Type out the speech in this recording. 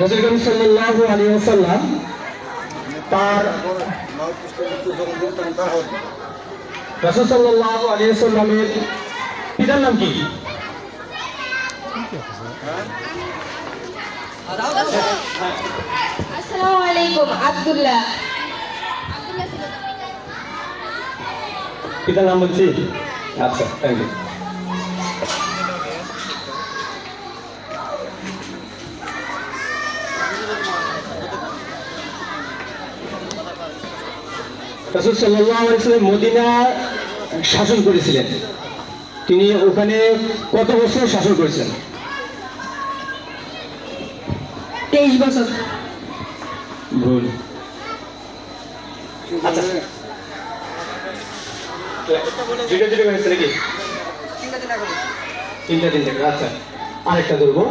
রসুল করিম সাল্লাল্লাহু আলাইহি ওয়াসাল্লাম তার রসুল সাল্লাল্লাহু আলাইহি ওয়াসাল্লামের পিতার নাম কি? আসসালামু আলাইকুম আব্দুল্লাহ। পিতার নাম বলছি? আচ্ছা থ্যাংক ইউ রসুল সাল্লাহ আলাইসাল্লাম মদিনা শাসন করেছিলেন। তিনি ওখানে কত বছর শাসন করেছিলেন তেইশ বছর। ভুল। আচ্ছা। দুইটা দুটো হয়েছে নাকি? তিনটা তিনটা আচ্ছা। আরেকটা ধরবো।